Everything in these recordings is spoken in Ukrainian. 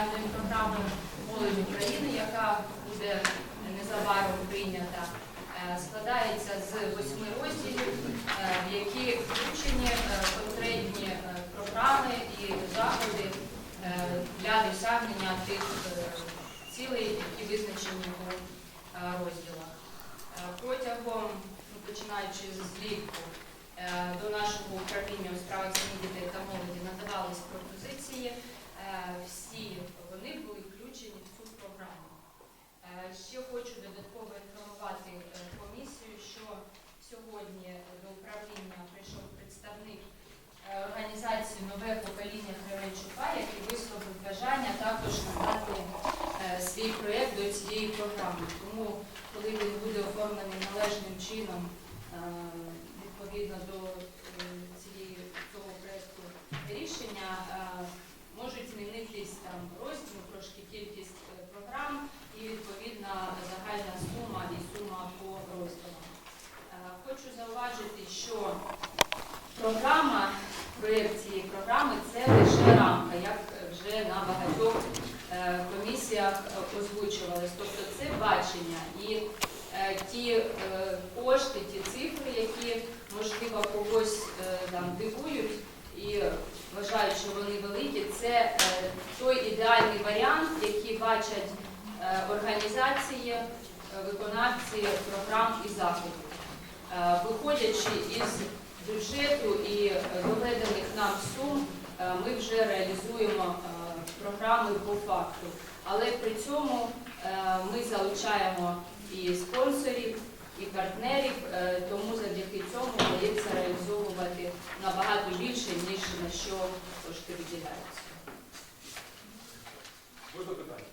національної програми Молодь України, яка буде незабаром прийнята, е, складається з восьми розділів, е, в які включені е, конкретні програми і заходи для досягнення тих цілей, які визначені у розділах. Протягом, ну, починаючи з влітку, до нашого управління у справах сім'ї дітей та молоді надавались пропозиції. Е, Всі вони були включені в цю програму. Е, Ще хочу додатково інформувати е, комісію, що сьогодні до управління прийшов представник організації Нове покоління Кременчука, який висловив бажання також надати свій проєкт до цієї програми. Тому, коли він буде оформлений належним чином відповідно до цієї цього проєкту рішення, можуть змінитись там розділ, трошки кількість е, програм і відповідна загальна сума і сума по розділам. Е, Хочу зауважити, що програма, проєкт цієї програми це лише рамка, як вже на багатьох е, комісіях озвучувалось. Тобто це бачення і ті кошти, ті цифри, які можливо когось там дивують і вважають, що вони великі, це е, той ідеальний варіант, який бачать е, організації, е, виконавці програм і заходів. Виходячи із бюджету і доведених нам сум, ми вже реалізуємо програми по факту. Але при цьому ми залучаємо і спонсорів, і партнерів, е, тому завдяки цьому вдається реалізовувати набагато більше, ніж на що кошти виділяються. Можна питання?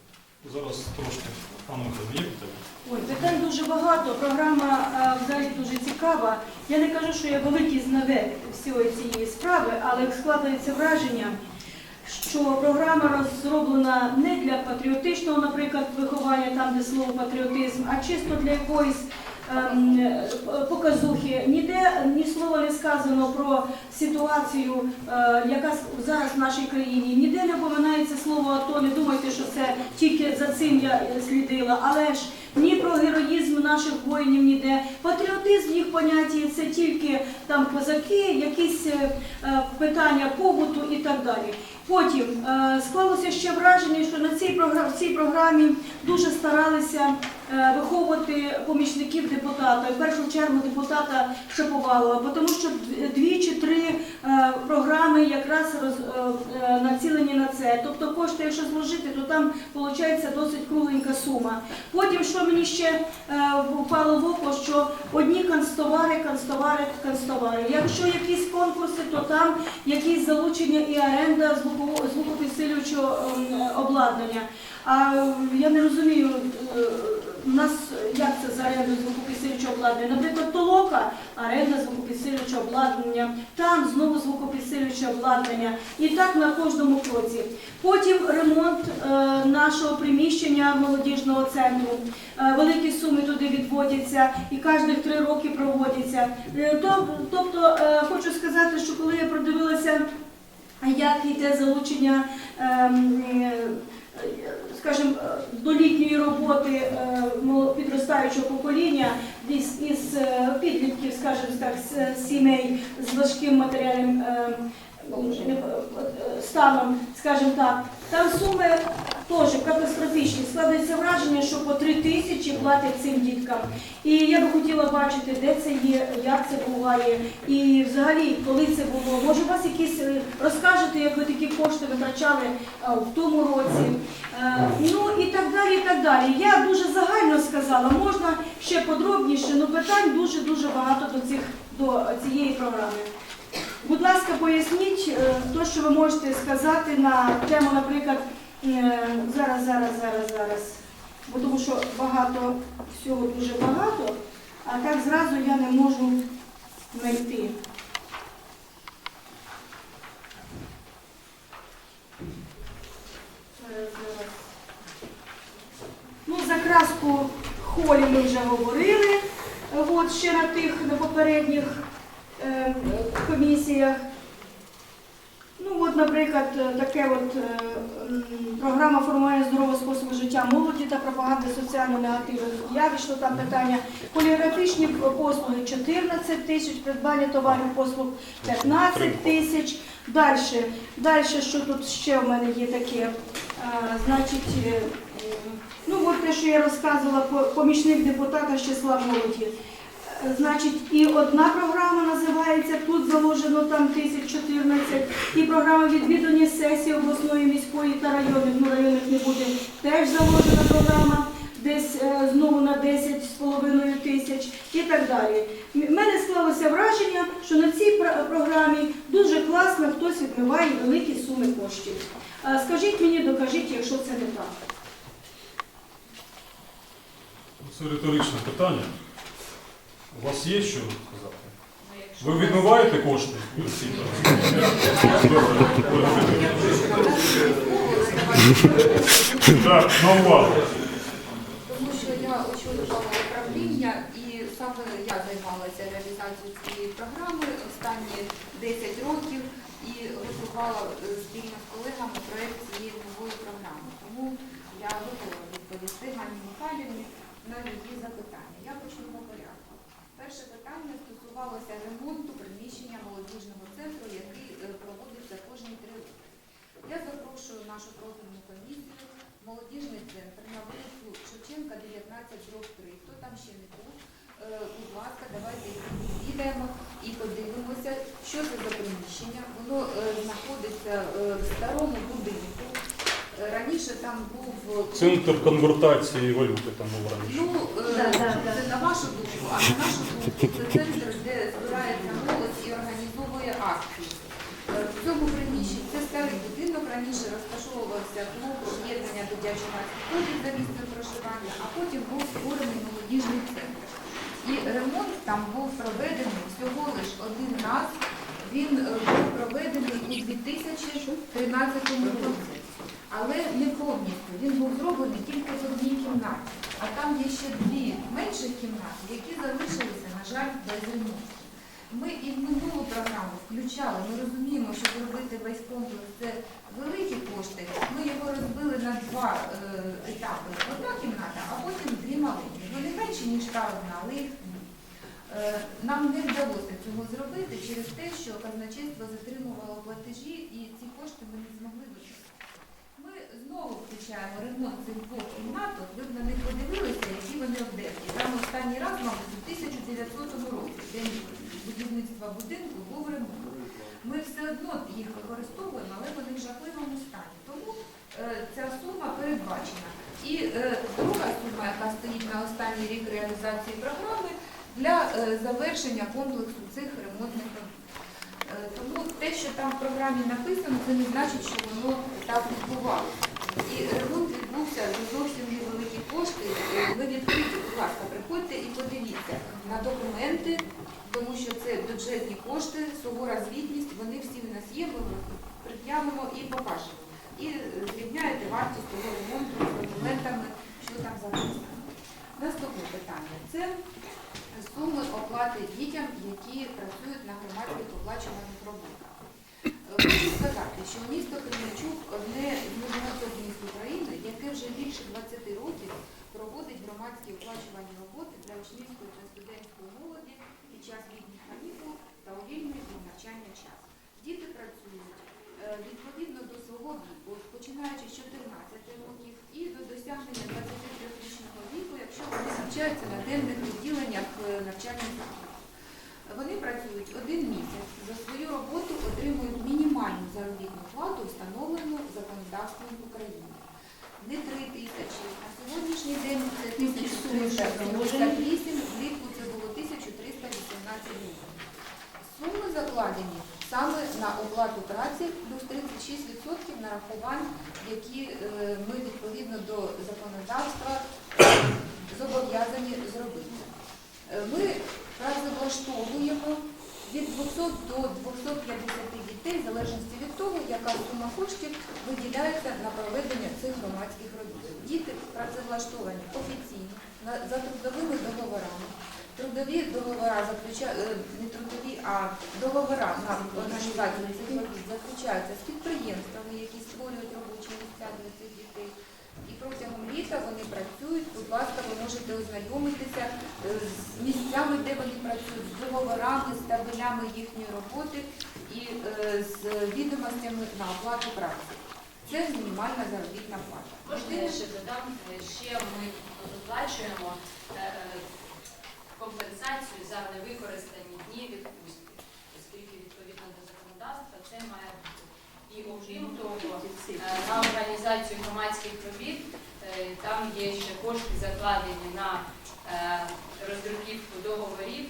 Зараз трошки. Пане Михайло, є? Ой, питань дуже багато. Програма а, взагалі дуже цікава. Я не кажу, що я великий знавець всієї цієї справи, але складається враження, що програма розроблена не для патріотичного, наприклад, виховання, там де слово патріотизм, а чисто для якоїсь е, показухи. Ніде ні слова не сказано про ситуацію, е, яка зараз в нашій країні. Ніде не поминається слово АТО. Не думайте, що це тільки за цим я е, слідила, але ж ні про героїзм наших воїнів ніде. Патріотизм їх понятті це тільки там козаки, якісь е, е, питання побуту і так далі. Потім е, склалося ще враження, що на цій програмі, цій програмі дуже старалися виховувати помічників депутата, в першу чергу депутата Шаповалова, тому що дві чи три програми якраз роз, націлені на це. Тобто кошти, якщо зложити, то там виходить досить кругленька сума. Потім, що мені ще е, впало в око, що одні канцтовари, канцтовари, канцтовари. Якщо якісь конкурси, то там якісь залучення і оренда звукопідсилюючого ем, обладнання. А е, я не розумію, е, у нас як це за оренду звукопідсилюючого обладнання. Наприклад, толока, оренда звукопідсилюючого обладнання, там знову звукопідсилююче обладнання. І так на кожному кроці. Потім ремонт е, нашого приміщення молодіжного центру. Е, Великі суми туди відводяться і кожних три роки проводяться. Е, Тобто, е, хочу сказати, що коли я продивилася, як йде залучення. ем, е, Скажімо, е, до літньої роботи е, підростаючого покоління із, із е, підлітків, скажімо так, з- сімей з важким матеріальним станом, скажімо так, там суми теж катастрофічні. Складається враження, що по три тисячі платять цим діткам. І я би хотіла бачити, де це є, як це буває, і взагалі, коли це було. Може, у вас якісь е, розкажете, як ви такі кошти витрачали е, в тому році. Е, Ну і так далі, і так далі. Я дуже загально сказала, можна ще подробніше, але питань дуже дуже багато до цих до цієї програми. Будь ласка, поясніть то, що ви можете сказати на тему, наприклад, зараз, зараз, зараз, зараз. Бо тому що багато всього дуже багато, а так зразу я не можу знайти. Ну, за краску холі ми вже говорили, е, от ще на тих на попередніх е, комісіях. Наприклад, е, таке от е, програма формування здорового способу життя молоді та пропаганди соціально-негативних явищ, то там питання поліграфічні послуги 14 тисяч, придбання товарів послуг 15 тисяч. Далі, далі, що тут ще в мене є таке, значить, е, е, ну от те, що я розказувала, по- помічник депутата з числа молоді. Значить, і одна програма називається, тут заложено там 1014, і програма відвідування сесії обласної, міської та районних, ну районних не буде, теж заложена програма, десь е, знову на 10,5 тисяч і так далі. У мене склалося враження, що на цій пр- програмі дуже класно хтось відмиває великі суми коштів. Е, Скажіть мені, докажіть, якщо це не так. Це риторичне питання. У вас є що сказати? Ну, Ви відмиваєте кошти? Так, на увагу. Тому що я очолювала управління і саме я займалася реалізацією цієї програми останні 10 років і готувала спільно з колегами проєкт цієї нової програми. Тому я готова відповісти Ганні Михайлівні на її запитання. Я почну по порядку. Перше питання стосувалося ремонту приміщення молодіжного центру, який е, проводиться кожні три роки. Я запрошую нашу профільну комісію молодіжний центр на вулицю Шевченка, 19 дроб 3. Хто там ще не був? Е, Будь ласка, давайте відійдемо і подивимося, що це за приміщення. Воно е, знаходиться в старому будинку. Раніше там був е, Центр конвертації валюти там був раніше. Ну, е, Да, да, да. це на вашу думку, а на нашу думку це центр, де збирається молодь і організовує акції. Е, В цьому приміщенні це старий будинок, раніше розташовувався клуб об'єднання дитячого клубів за місцем проживання, а потім був створений молодіжний центр. І ремонт там був проведений всього лише один раз. Він був проведений у 2013 році. Але не повністю. Він був зроблений тільки в одній кімнаті. А там є ще дві менших кімнати, які залишилися, на жаль, без ремонту. Ми і в минулу програму включали, ми розуміємо, що зробити весь комплекс це великі кошти. Ми його розбили на два е, етапи. Одна кімната, а потім дві маленькі. Вони менші, ніж та одна, але їх. Е, Нам не вдалося цього зробити через те, що казначейство затримувало платежі і ці кошти ми не змогли виконати. Знову включаємо ремонт цих двох кімнаток. Ви б на них подивилися, які вони обдерті. Там останній раз, мабуть, у 1900 році, день будівництва будинку, був ремонт. Ми все одно їх використовуємо, але вони в жахливому стані. Тому е, ця сума передбачена. І е, друга сума, яка стоїть на останній рік реалізації програми, для е, завершення комплексу цих ремонтних робіт. Е, Тому те, що там в програмі написано, це не значить, що воно так відбувалося. І ремонт відбувся за зовсім невеликі кошти. Ви відкриті, будь ласка, приходьте і подивіться на документи, тому що це бюджетні кошти, сувора звітність, вони всі в нас є, ми пред'явимо і покажемо. І зрівняєте вартість того ремонту з документами, що там записано. Наступне питання. Це суми оплати дітям, які працюють на громадських оплачуваних роботах. Хочу сказати, що місто Кременчук одне з небагатьох міст України, яке вже більше 20 років проводить громадські оплачувані роботи для учнівської та студентської молоді під час літніх канікул та у вільний навчання час. Діти працюють е, відповідно до свого віку, починаючи з 14 років і до досягнення 23-річного віку, якщо вони навчаються на денних відділеннях е, навчальних закладів. Вони працюють один місяць. За свою роботу отримують мінімальну заробітну плату, встановлену законодавством України. Не 3 тисячі. На сьогоднішній день це 1378, влітку це було 1318 гривень. Суми закладені саме на оплату праці плюс 36% нарахувань, які е, ми відповідно до законодавства е, зобов'язані зробити. Е, Ми працевлаштовуємо від 200 до 250 дітей, в залежності від того, яка сума коштів виділяється на проведення цих громадських робіт. Діти працевлаштовані офіційно за трудовими договорами. Трудові договори е, не трудові, а договори на організацію цих робіт заключаються з підприємствами. які створюють робочі місця для цих дітей. І протягом літа вони працюють. Будь ласка, ви можете ознайомитися е, з місцями, де вони працюють, з договорами, з табелями їхньої роботи і е, з відомостями на оплату праці. Це мінімальна заробітна плата. Я ще додам, ще ми виплачуємо е, компенсацію за невикористані дні відпустки, оскільки відповідно до законодавства це має бути. І окрім того, е, на організацію громадських робіт е, там є ще кошти закладені на е, роздруківку договорів,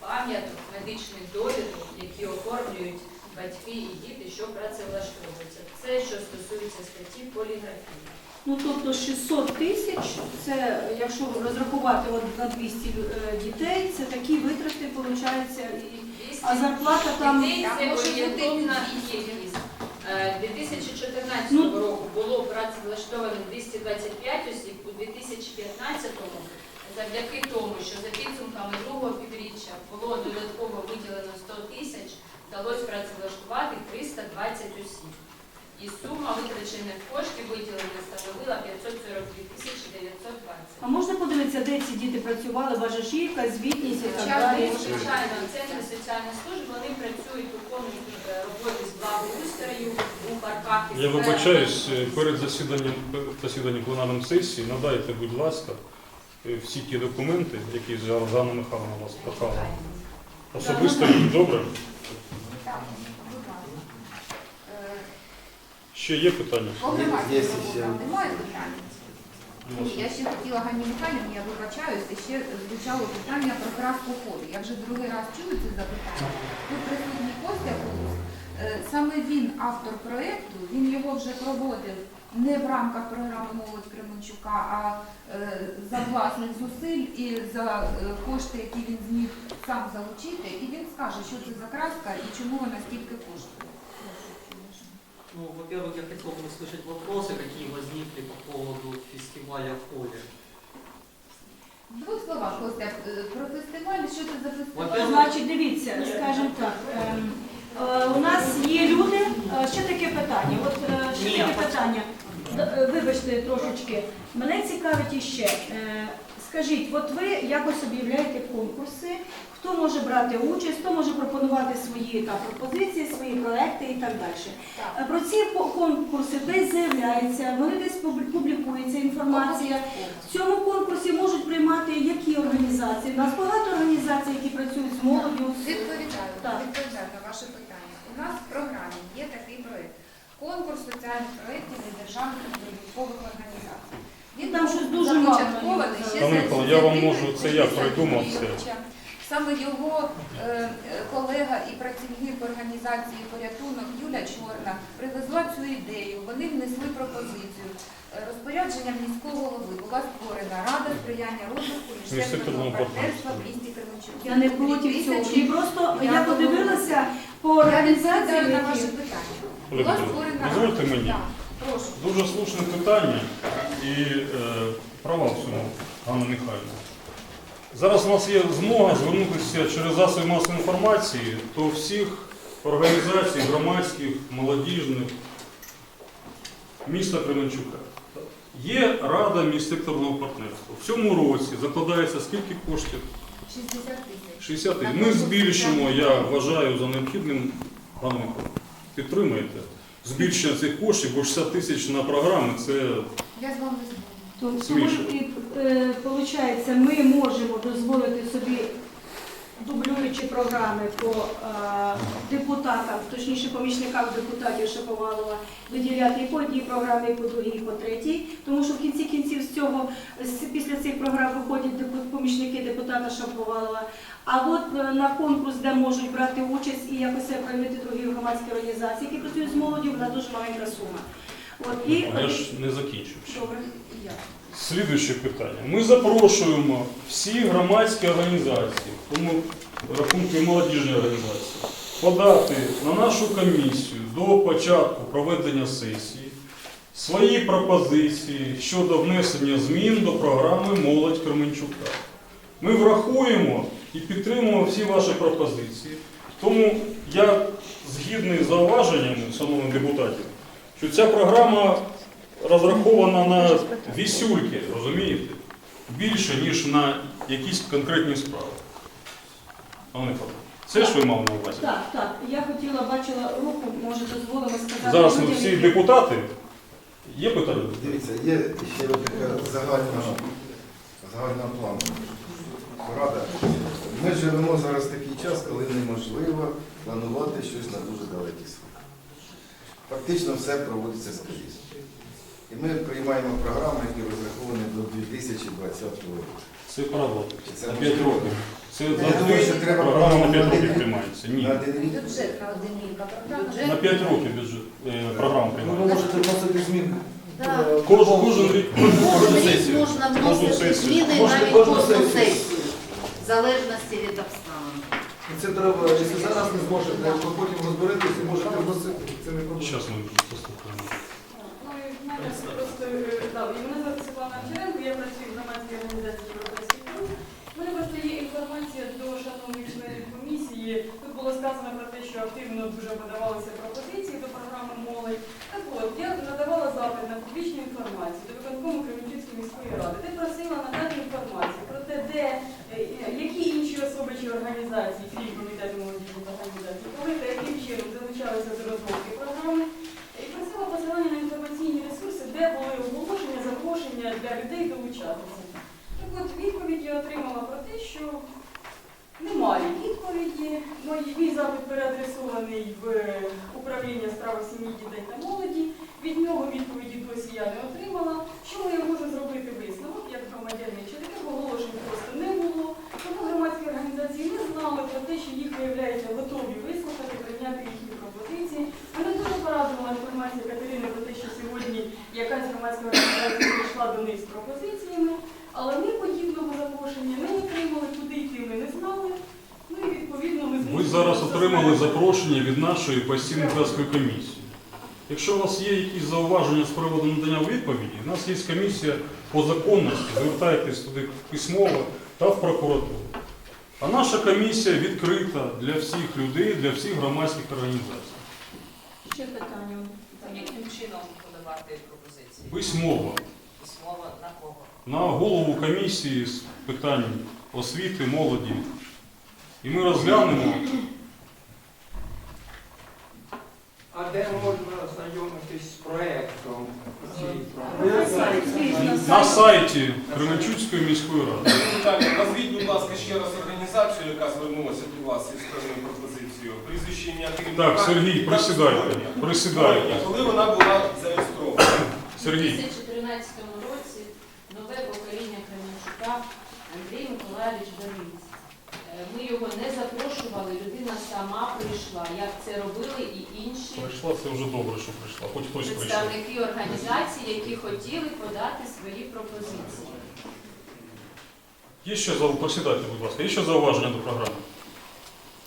пам'яток, медичних довідок, які оформлюють батьки і діти, що працевлаштовуються. Це що стосується статті поліграфії. Ну тобто 600 тисяч, це якщо розрахувати от на 200 е, дітей, це такі витрати, виходить, і, а зарплата там. Дітей це більше. кількість. Е, 2014 Ну. року було працевлаштовано 225 осіб, у 2015 завдяки тому, що за підсумками другого півріччя було додатково виділено 100 тисяч, вдалося працевлаштувати 320 осіб. І сума витрачених коштів виділених становила 542 тисячі 920. А можна подивитися, де ці діти працювали, ваша ж звітність і так далі. Звичайно, центри соціальних служб вони працюють, виконують е, роботи з благоустрою у парках. і Я скверах. вибачаюсь, е, перед засіданням, засіданням пленарної сесії надайте, будь ласка, е, всі ті документи, які зараз Ганна Михайловна вас прохала. Особисто їх добре. Ще є питання? Є, є, є. немає питань? Ні, я ще хотіла Ганні Михайлівні, я вибачаюся, ще звучало питання про краску ходу. Я вже другий раз чую це запитання. Тут присутній Костя Колос. Е, Саме він автор проєкту, він його вже проводив не в рамках програми Молодь Кременчука, а е, за власних зусиль і за е, кошти, які він зміг сам залучити. І він скаже, що це за краска і чому вона стільки коштує. Ну, во-первых, я хотел бы услышать вопросы, какие возникли по поводу фестиваля в поле. В двох словах, Костя, е, про фестиваль, що це за фестиваль? Во-первых, Значить, дивіться, скажімо так. ем, ще таке питання. От е, ще таке питання. Е, Вибачте трошечки. Мене цікавить іще. е, Скажіть, от ви якось об'являєте конкурси, хто може брати участь, хто може пропонувати свої там, пропозиції, свої проекти і так далі. Так. Про ці конкурси десь заявляється, вони десь публі- публікується інформація. В цьому конкурсі можуть приймати які організації? У нас багато організацій, які працюють з молоддю. Відповідаю, відповідаю на ваше питання. У нас в програмі є такий проєкт. Конкурс соціальних проєктів для державних додаткових організацій. Він Там щось дуже мало започаткований Пане я вам можу- це я придумав це. Саме його е, е, колега і працівник організації порятунок Юля Чорна привезла цю ідею. Вони внесли пропозицію. Е, Розпорядженням міського голови була створена рада сприяння розвитку міжсекторного партнерства в місті Кременчук. Я не проти цього. І просто я подивилася по організації. на ваше питання. Була створена дозвольте мені. Прошу. Дуже слушне питання і е, права в цьому, Ганна Михайлівна. Зараз у нас є змога звернутися через засоби масової інформації до всіх організацій громадських, молодіжних міста Кременчука. Є Рада міжсекторного партнерства. В цьому році закладається скільки коштів? 60 тисяч. 60 тисяч. Ми збільшимо, я вважаю за необхідним, Михайлівна, підтримаєте збільшення цих коштів, бо 60 тисяч на програми це Я з вами згодна. Виходить, ми можемо дозволити собі дублюючи програми по е, депутатам, точніше помічникам депутатів Шаповалова, виділяти і по одній програмі, і по другій, і по третій, тому що в кінці кінців з цього після цих програм виходять помічники депутата Шаповалова. А от е, на конкурс, де можуть брати участь і якось проявити другі громадські організації, які працюють з молоддю, вона дуже маленька сума. От і я ж не закінчив. Добре. Слідуюче питання. Ми запрошуємо всі громадські організації, тому рахунку і молодіжні організації, подати на нашу комісію до початку проведення сесії свої пропозиції щодо внесення змін до програми Молодь Кременчука. Ми врахуємо і підтримуємо всі ваші пропозиції. Тому я згідний з зауваженнями, шановних депутатів, що ця програма розрахована на вісюльки, розумієте? Більше, ніж на якісь конкретні справи. Пане Павло, це ж ви мав на увазі? Так, так. Я хотіла, бачила руку, може дозволимо сказати. Зараз ми всі депутати. Є питання? Дивіться, є ще така загальна, загальна плану. Порада. Ми живемо зараз такий час, коли неможливо планувати щось на дуже далекий срок. Фактично все проводиться скрізь. І ми приймаємо програми, які розраховані до 2020 року. Це правда. Це На 5 років. Це Я думаю, що треба програма на 5 років приймається. Ні. На один рік Бюджет на один рік, а програма На 5 років бюджет, е, програма Ви приймається. можете вносити зміни. Так. Е, Кожен, кожен рік. Кожен рік сесію. можна вносити зміни навіть кожну кожну сесію. сесію, в залежності від обставин. Це треба, якщо зараз не зможете, то потім розберетесь і можете вносити. Це не проблема. Зараз ми послухаємо. Просто е, мене звати Світлана Овчаренко, я працюю в громадській організації «Європейський клуб». У мене просто інформація до шановних членів. Тут було сказано про те, що активно дуже подавалися пропозиції до програми молодь. Так от, я надавала запит на публічну інформацію до виконкому Кременчуцької міської ради, де просила надати інформацію про те, е, які інші особи організації, крім комітету молодіжних організацій, коли та яким чином залучалися до розробки програми. І просила посилання на інформаційні ресурси, де були оголошення, запрошення для людей долучатися. Так от відповідь я отримала про те, що немає відповіді. Мій, запит переадресований в управління справи сім'ї, дітей та молоді. Від нього відповіді досі я не отримала. Що я можу зробити висновок як громадянин? Чи таких оголошень просто не було? Тому громадські організації не знали про те, що їх виявляється готові вислухати, прийняти їхні пропозиції. Мене дуже порадувала інформація Катерини про те, що сьогодні якась громадська організація прийшла до них з пропозиціями, але ми подібного запрошення не отримали, куди йти ми не знали. Ну і відповідно ми Ви змушені зараз просто отримали запрошення від нашої постійної громадської комісії. Якщо у вас є якісь зауваження з приводу надання відповіді, у нас є комісія по законності, звертайтесь туди письмово та в прокуратуру. А наша комісія відкрита для всіх людей, для всіх громадських організацій. Ще питання. Яким чином подавати пропозиції? Письмово Письмово на кого? на голову комісії з питань освіти, молоді. І ми розглянемо. А де можна ознайомитись з проектом цієї На програми? сайті, На сайті Кременчуцької міської ради. Питання. Назвіть, будь ласка, ще раз організацію, яка звернулася до вас із певною пропозицією. Прізвище ім'я керівника. Так, Сергій, присідайте. Присідайте. Коли вона була зареєстрована? У Сергій. 2013 році нове покоління Кременчука Андрій Миколаївич Давиць. Ми його не запрошували, людина сама прийшла, як це робили і інші Прийшла, це вже добре, що прийшла. Хоч хтось прийшов. представники організацій, які хотіли подати свої пропозиції. Є ще за присідайте, будь ласка, є ще зауваження до програми?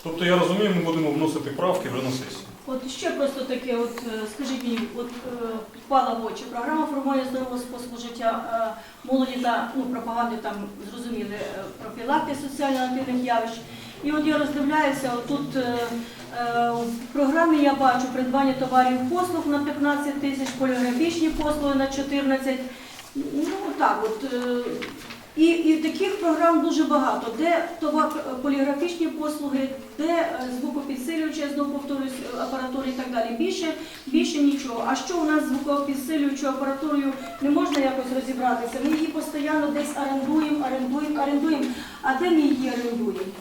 Тобто я розумію, ми будемо вносити правки вже на сесії. От ще просто таке, от е, скажіть мені, от е, впала в очі. Програма формує здорового способу життя е, молоді та ну, пропаганди там зрозуміли е, профілакти соціально-активних явищ. І от я роздивляюся, отут е, в програмі я бачу придбання товарів послуг на 15 тисяч, поліграфічні послуги на 14. Ну так, от. е, І, і таких програм дуже багато, де товар, поліграфічні послуги, де е, звукопідсилювачі, я знову повторюсь, е, апаратури і так далі. Більше, більше нічого. А що у нас з звукопідсилювачою апаратурою не можна якось розібратися? Ми її постійно десь орендуємо, орендуємо, орендуємо. А де ми її орендуємо?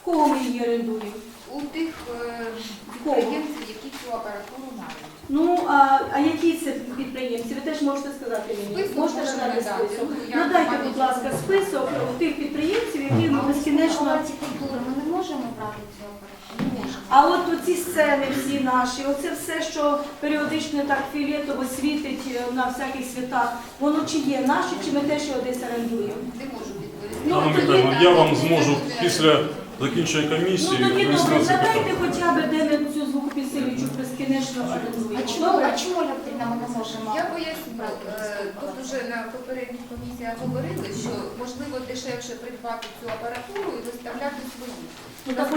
В кого ми її орендуємо? у тих е, підприємців, які цю апаратуру. Ну, а, а які це підприємці? Ви теж можете сказати мені. Список можете можемо надати надати. список. Ну, я Надайте, пам'ятаю. будь ласка, список тих підприємців, які безкінечно. Культури ми не можемо брати цю апаратуру? А от оці сцени всі наші, оце все, що періодично так фіолетово світить е, на всяких святах, воно чи є наше, чи ми теж його десь орендуємо? Не можу відповісти. Ну, тоді- Михайлівна, я вам зможу після закінчення Ну тоді добре, задайте хоча б, де ми цю звукопідсилюючу безкінечно орендуємо. А чому, Добре? а чому можемо? Я поясню. Е, Тут вже на попередніх комісіях говорили, що можливо дешевше придбати цю апаратуру і виставляти свою. Ну, так,